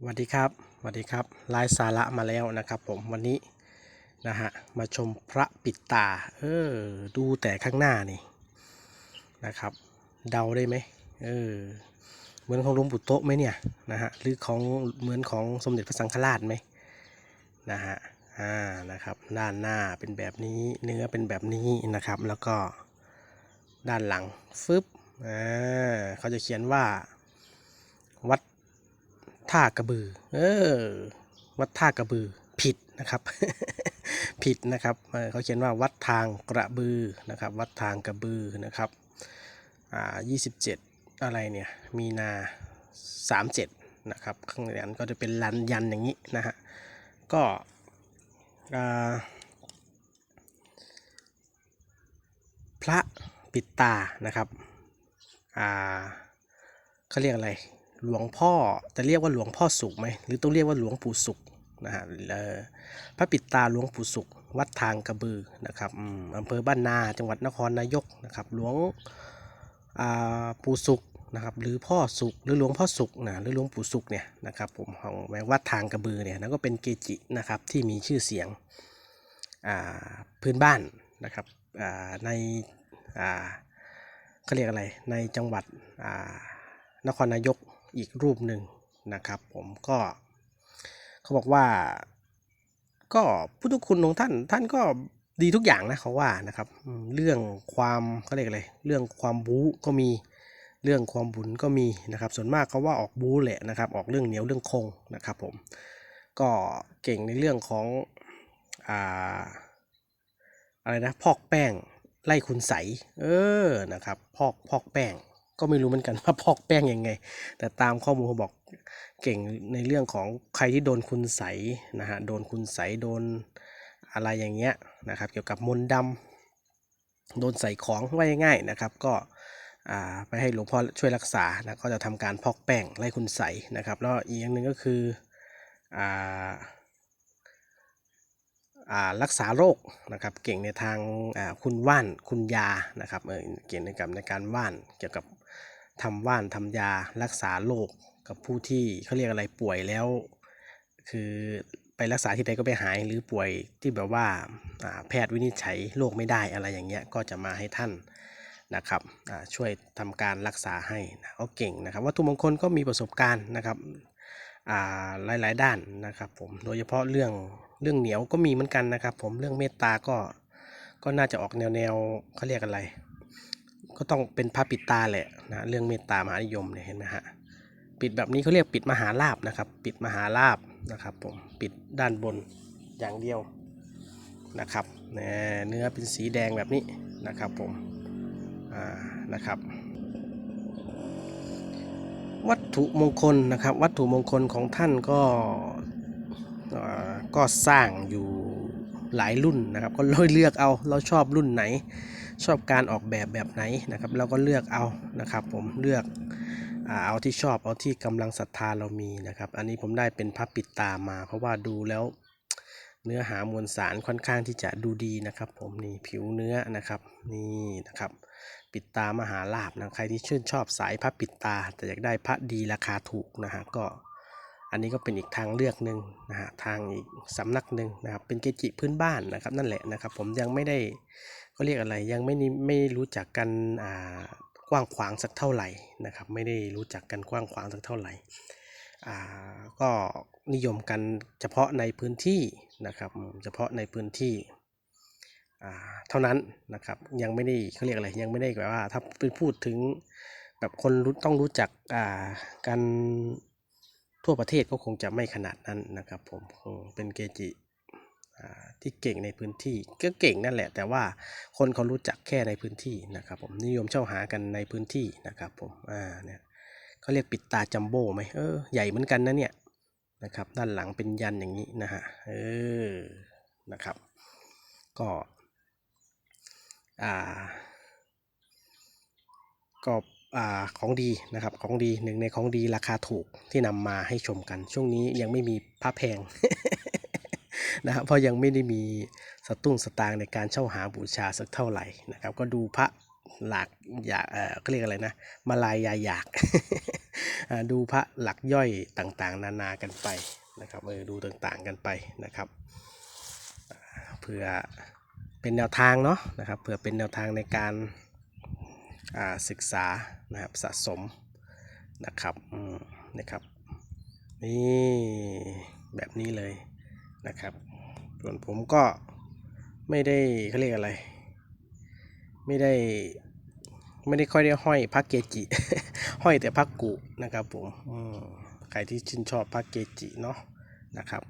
สวัสดีครับสวัสดีครับไลฟ์สาระมาแล้วนะครับ ผมวันนี้นะฮะมาชมพระปิดตาเออดูแต่ข้างหน้านี่นะครับ เดาได้ไหมเออเหมือนของหลวงปู่โตะไหมเนี่ยนะฮะหรือของเหมือนของสมเด็จพระสังฆราชไหมนะฮะอ่านะครับด้านหน้าเป็นแบบนี้เนื้อเป็นแบบนี้นะครับ แล้วก็ด้านหลังฟึบอ่าเขาจะเขียนว่า ท่ากระบือ เออ วัดท่ากระบือผิดนะครับ ผิดนะครับ เขาเขียนว่าวัดทางกระบือนะครับ วัดทางกระบือนะครับ อ่ายี่สิบเจ็ดอะไรเนี่ย มีนาสามเจ็ดนะครับ ข้างในนั้นก็จะเป็นลันยันอย่างนี้นะฮะ ก็อ่าพระปิดตานะครับ อ่าเขาเรียกอะไร หลวงพ่อจะเรียกว่าหลวงพ่อสุขไหมหรือต้องเรียกว่าหลวงปู่สุขนะฮะพระปิดตาหลวงปู่สุข วัดทางกระบือนะครับอืมอำเภอบ้านนาจังหวัดนครนายกนะครับหลวงปู่สุขนะครับหรือพ่อสุขหรือหลวงพ่อสุขนะหรือหลวงปู่สุขเนี่ยนะครับผมของวัดทางกระบือเนี่ยนั่นก็เป็นเกจินะครับที่มีชื่อเสียงพื้นบ้านนะครับในเขาเรียกอะไรในจังหวัดนครนายก อีกรูปหนึ่งนะครับ ผมก็เขาบอกว่า ก็พุทธคุณของท่านท่านก็ดีทุกอย่างนะเขาว่านะครับ เรื่องความเขาเรียกอะไรเรื่องความบู๊ก็มีเรื่องความบุญก็มีนะครับ ส่วนมากเขาว่าออกบู๊แหละนะครับ ออกเรื่องเหนียวเรื่องคงนะครับผมก็เก่งในเรื่องของอ่าอะไรนะพอกแป้งไล่คุณใสเออนะครับ พอกพอกแป้ง ก็ไม่รู้เหมือนกันว่าพอกแป้งยังไง แต่ตามข้อมูลเขาบอกเก่งในเรื่องของใครที่โดนคุณใสนะฮะโดนคุณใสโดนอะไรอย่างเงี้ยนะครับ เกี่ยวกับมนต์ดำโดนใส่ของไว้ง่ายนะครับ ก็ไปให้หลวงพ่อช่วยรักษานะก็จะทำการพอกแป้งไล่คุณใสนะครับแล้วอีกอย่างหนึ่งก็คืออรักษาโรคนะครับ เก่งในทางคุณว่านคุณยานะครับเก่งในกับในการว่านเกี่ยวกับ ทำว่านทำยารักษาโรคกับผู้ที่เขาเรียกอะไรป่วยแล้ว คือไปรักษาที่ใดก็ไปหายหรือป่วยที่แบบว่าแพทย์วินิจฉัยโรคไม่ได้อะไรอย่างเงี้ยก็จะมาให้ท่านนะครับช่วยทำการรักษาให้นะก็เก่งนะครับวัตถุมงคลก็มีประสบการณ์นะครับหลายๆ ด้านนะครับผมโดยเฉพาะเรื่องเรื่องเหนียวก็มีเหมือนกันนะครับ ผมเรื่องเมตตาก็ก็น่าจะออกแนวแนวเขาเรียกอะไร ก็ต้องเป็นพระปิดตาแหละนะเรื่องเมตตามหานิยมเนี่ยเห็นไหมฮะปิดแบบนี้เขาเรียกปิดมหาลาบนะครับ ปิดมหาลาบนะครับผมปิดด้านบนอย่างเดียวนะครับเนื้อเป็นสีแดงแบบนี้นะครับผมอ่านะครับวัตถุมงคลนะครับ วัตถุมงคลของท่านก็ก็สร้างอยู่หลายรุ่นนะครับ ก็เลือกเอาเราชอบรุ่นไหน ชอบการออกแบบแบบไหนนะครับเราก็เลือกเอานะครับ ผมเลือกเอาที่ชอบเอาที่กำลังศรัทธาเรามีนะครับ อันนี้ผมได้เป็นพับปิดตามา เพราะว่าดูแล้วเนื้อหามวลสารค่อนข้างที่จะดูดีนะครับ ผมนี่ผิวเนื้อนะครับนี่นะครับ ปิดตามหาลาบนะใครที่ชื่นชอบสายพระปิดตา แต่อยากได้พระดีราคาถูกนะฮะก็อันนี้ก็เป็นอีกทางเลือกหนึ่งนะฮะทางอีกสำนักหนึ่งนะครับเป็นเกจิพื้นบ้านนะครับ นั่นแหละนะครับ ผมยังไม่ได้ ก็เรียกอะไรยังไม่ไม่รู้จักกันอ่ากว้างขวางสักเท่าไหร่นะครับไม่ได้รู้จักกันกว้างขวางสักเท่าไหร่อ่าก็นิยมกันเฉพาะในพื้นที่นะครับเฉพาะในพื้นที่อ่าเท่านั้นนะครับยังไม่ได้เขาเรียกอะไรยังไม่ได้แบบว่าถ้าไปพูดถึงแบบคนรู้ต้องรู้จักอ่ากันทั่วประเทศก็คงจะไม่ขนาดนั้นนะครับผมเป็นเกจิ ที่เก่งในพื้นที่ก็เก่งนั่นแหละ แต่ว่าคนเขารู้จักแค่ในพื้นที่นะครับผมนิยมเช่าหากันในพื้นที่นะครับผมอ่าเนี่ยเขาเรียกปิดตาจัมโบ้ไหมเออใหญ่เหมือนกันนะเนี่ยนะครับด้านหลังเป็นยันอย่างนี้นะฮะเออนะครับก็อ่าก็อ่าของดีนะครับของดีหนึ่งในของดีราคาถูกที่นำมาให้ชมกัน ช่วงนี้ยังไม่มีพระแพง นะครับเพราะยังไม่ได้มีสตุ้งสตางในการเช่าหาบูชาสักเท่าไหร่นะครับ ก็ดูพระหลากอยากเออเขาเรียกอะไรนะมาลายยาอยาก ดูพระหลักย่อยต่างๆ นานากันไปนะครับเออดูต่างๆกันไปนะครับเพื่อเป็นแนวทางเนาะนะครับเพื่อเป็นแนวทางในการศึกษานะครับสะสมนะครับนะครับนี่แบบนี้เลย นะครับ ส่วนผมก็ไม่ได้เขาเรียกอะไร ไม่ได้ไม่ได้ค่อยได้ห้อยพระเกจิ ห้อยแต่พระกุนะครับผมมใครที่ชื่นชอบพระเกจิเนาะนะครับ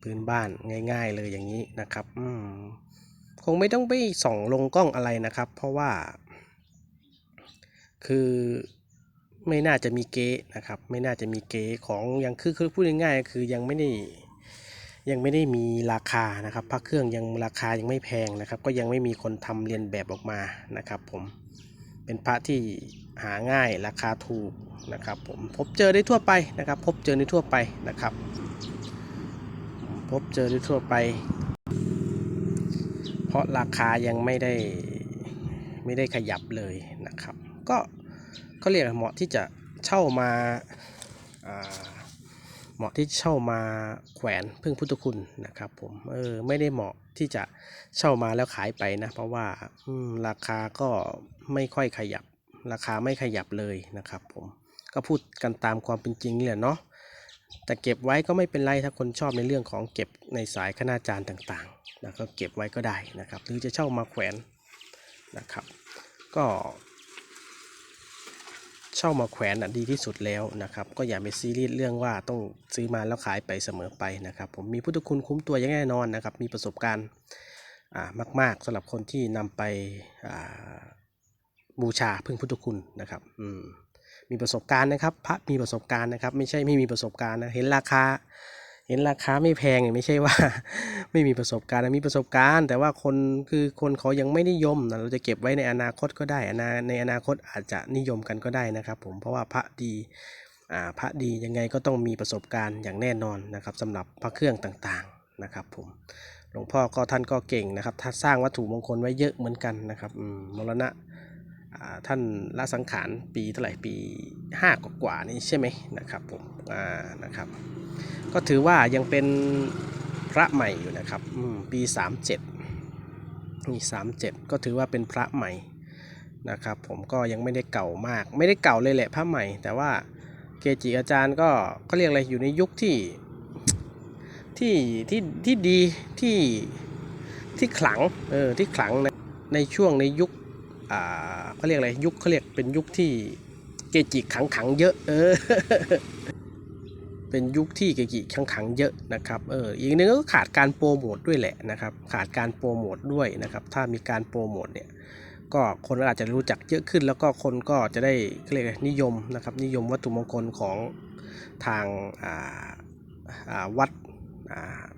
พื้นบ้านง่าย ๆ เลยอย่างนี้นะครับคงไม่ต้องไปส่องลงกล้องอะไรนะครับ เพราะว่า คือไม่น่าจะมีเก๊นะครับ ไม่น่าจะมีเก๊ของยังคือคือพูดง่ายๆคือยังไม่ได้ ยังไม่ได้มีราคานะครับพระเครื่องยังราคายังไม่แพงนะครับ ก็ยังไม่มีคนทำเรียนแบบออกมานะครับผมเป็นพระที่หาง่ายราคาถูกนะครับผมพบเจอได้ทั่วไปนะครับ พบเจอได้ทั่วไปนะครับ พบเจอได้ทั่วไป เพราะราคายังไม่ได้ไม่ได้ขยับเลยนะครับ ก็ก็เรียกเหมาะที่จะเช่ามาอ่า เหมาะที่เช่ามาแขวนพึ่งพุทธคุณนะครับผมเออไม่ได้เหมาะที่จะเช่ามาแล้วขายไปนะเพราะว่าอราคาก็ไม่ค่อยขยับ ราคาไม่ขยับเลยนะครับผมก็พูดกันตามความเป็นจริงนี่แหละเนาะแต่เก็บไว้ก็ไม่เป็นไรถ้าคนชอบในเรื่องของเก็บในสายคณาจารย์ต่างๆนะก็เก็บไว้ก็ได้นะครับ หรือจะเช่ามาแขวนนะครับ ก็ เช่ามาแขวนอะดีที่สุดแล้วนะครับ ก็อย่าไปซีรีส์เรื่องว่าต้องซื้อมาแล้วขายไปเสมอไปนะครับ ผมมีพุทธคุณคุ้มตัวอย่างแน่นอนนะครับ มีประสบการณ์อ่ามาก ๆสำหรับคนที่นำไปอ่าบูชาพึ่งพุทธคุณนะครับอืมมีประสบการณ์นะครับ พระมีประสบการณ์นะครับ ไม่ใช่ไม่มีประสบการณ์นะเห็นราคา เห็นราคาไม่แพงเนี่ยไม่ใช่ว่า ไม่มีประสบการณ์มีประสบการณ์ แต่ว่าคนคือคนเขายังไม่นิยมนะเราจะเก็บไว้ในอนาคตก็ได้อนาในอนาคตอาจจะนิยมกันก็ได้นะครับ ผมเพราะว่าพระดีอ่าพระดียังไงก็ต้องมีประสบการณ์อย่างแน่นอนนะครับสำหรับพระเครื่องต่างๆนะครับ ผมหลวงพ่อก็ท่านก็เก่งนะครับท่านสร้างวัตถุมงคลไว้เยอะเหมือนกันนะครับมรณะ ท่านละสังขารปีเท่าไหร่ปีห้ากว่านี่ใช่ไหมนะครับผมอ่านะครับก็ถือว่ายังเป็นพระใหม่อยู่นะครับอืมปี37นี่37 ก็ถือว่าเป็นพระใหม่นะครับผมก็ยังไม่ได้เก่ามาก ไม่ได้เก่าเลยแหละพระใหม่ แต่ว่าเกจิอาจารย์ก็เขาเรียกอะไรอยู่ในยุคที่ที่ที่ที่ดีที่ที่ขลังเออที่ขลังในในช่วงในยุค อ่าเขาเรียกอะไรยุคเขาเรียกเป็นยุคที่เกจิขังขังเยอะ เออ เป็นยุคที่เกจิขังขังเยอะนะครับเอออีกหนึ่งก็ขาดการโปรโมทด้วยแหละนะครับ ขาดการโปรโมทด้วยนะครับ ถ้ามีการโปรโมทเนี่ยก็คนอาจจะรู้จักเยอะขึ้น แล้วก็คนก็จะได้เขาเรียกไรนิยมนะครับ นิยมวัตถุมงคลของทางวัด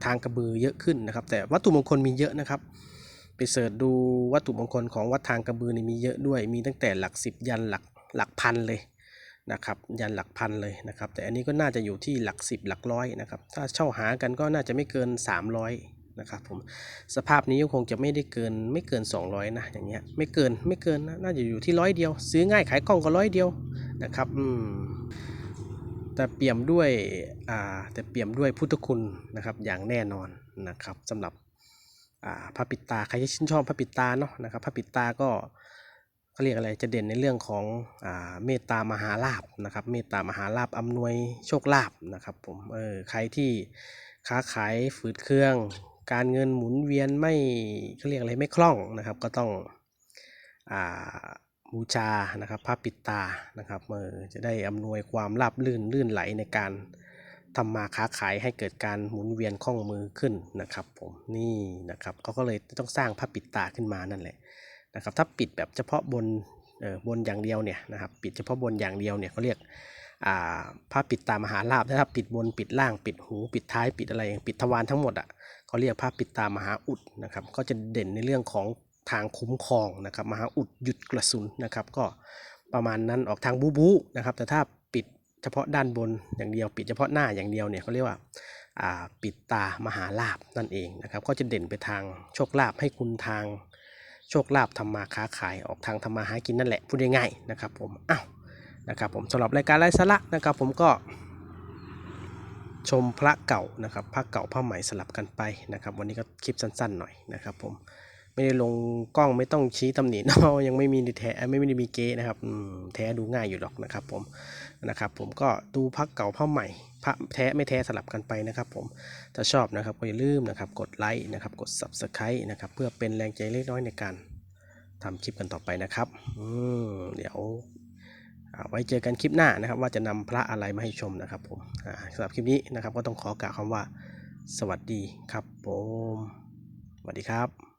ทางกระบือเยอะขึ้นนะครับ แต่วัตถุมงคลมีเยอะนะครับ ไปเสิร์ชดูวัตถุมงคลของวัดทางกระบือนี่มีเยอะด้วย มีตั้งแต่หลักสิบยันหลักหลักพันเลยนะครับ ยันหลักพันเลยนะครับ แต่อันนี้ก็น่าจะอยู่ที่หลักสิบหลักร้อยนะครับ ถ้าเช่าหากันก็น่าจะไม่เกิน 300นะครับผม สภาพนี้ก็คงจะไม่ได้เกินไม่เกิน 200นะอย่างเงี้ย ไม่เกินไม่เกินนะน่าจะอยู่ที่ร้อยเดียว ซื้อง่ายขายกล้องก็ร้อยเดียวนะครับ อืมแต่เปี่ยมด้วยอ่าแต่เปี่ยมด้วยพุทธคุณนะครับอย่างแน่นอนนะครับสำหรับ อ่าพระปิดตาใครที่ชื่นชอบพระปิดตาเนาะนะครับพระปิดตาก็เขาเรียกอะไรจะเด่นในเรื่องของเมตตามหาลาภนะครับเมตตามหาลาภอำนวยโชคลาภนะครับผมเออใครที่ค้าขายฝืดเครื่อง การเงินหมุนเวียนไม่เขาเรียกอะไรไม่คล่องนะครับ ก็ต้องอ่าบูชานะครับพระปิดตานะครับเออจะได้อำนวยความราบลื่นลื่นไหลในการ ทำมาค้าขายให้เกิดการหมุนเวียนคล่องมือขึ้นนะครับ ผมนี่นะครับเขาก็เลยต้องสร้างพระปิดตาขึ้นมานั่นแหละนะครับ ถ้าปิดแบบเฉพาะบนเอ่อบนอย่างเดียวเนี่ยนะครับปิดเฉพาะบนอย่างเดียวเนี่ยเขาเรียกอ่าผ้าปิดตามหาลาภถ้าปิดบนปิดล่างปิดหู ปิดท้ายปิดอะไรปิดทวารทั้งหมดอะเขาเรียกผ้าปิดตามหาอุดนะครับก็จะเด่นในเรื่องของทางคุ้มครองนะครับมหาอุดหยุดกระสุนนะครับก็ประมาณนั้นออกทางบูบูนะครับแต่ถ้าปิด เฉพาะด้านบนอย่างเดียว ปิดเฉพาะหน้าอย่างเดียวเนี่ยเขาเรียกว่าาปิดตามหาลาภนั่นเองนะครับก็จะเด่นไปทางโชคลาภให้คุณทางโชคลาภทำมาค้าขายออกทางทำมาหากินนั่นแหละพูดง่ายๆนะครับผมอ้าวนะครับผมสำหรับรายการไร้สาระนะครับผมก็ชมพระเก่านะครับพระเก่าผ้าใหม่สลับกันไปนะครับ วันนี้ก็คลิปสั้นๆหน่อยนะครับผม ไม่ได้ลงกล้องไม่ต้องชี้ตำหนิเนาะยังไม่มีแท้ไม่ได้มีเก๊นะครับแท้ดูง่ายอยู่หรอกนะครับ ผมนะครับ ผมก็ดูพระเก่าผ้าใหม่พระแท้ไม่แท้สลับกันไปนะครับ ผมถ้าชอบนะครับก็อย่าลืมนะครับ กดไลค์นะครับ กด subscribe นะครับ เพื่อเป็นแรงใจเล็กน้อยในการทำคลิปกันต่อไปนะครับอืมเดี๋ยวไว้เจอกันคลิปหน้านะครับ ว่าจะนำพระอะไรมาให้ชมนะครับผมสำหรับคลิปนี้นะครับ ก็ต้องขอกล่าวคำว่า สวัสดีครับผมสวัสดีครับ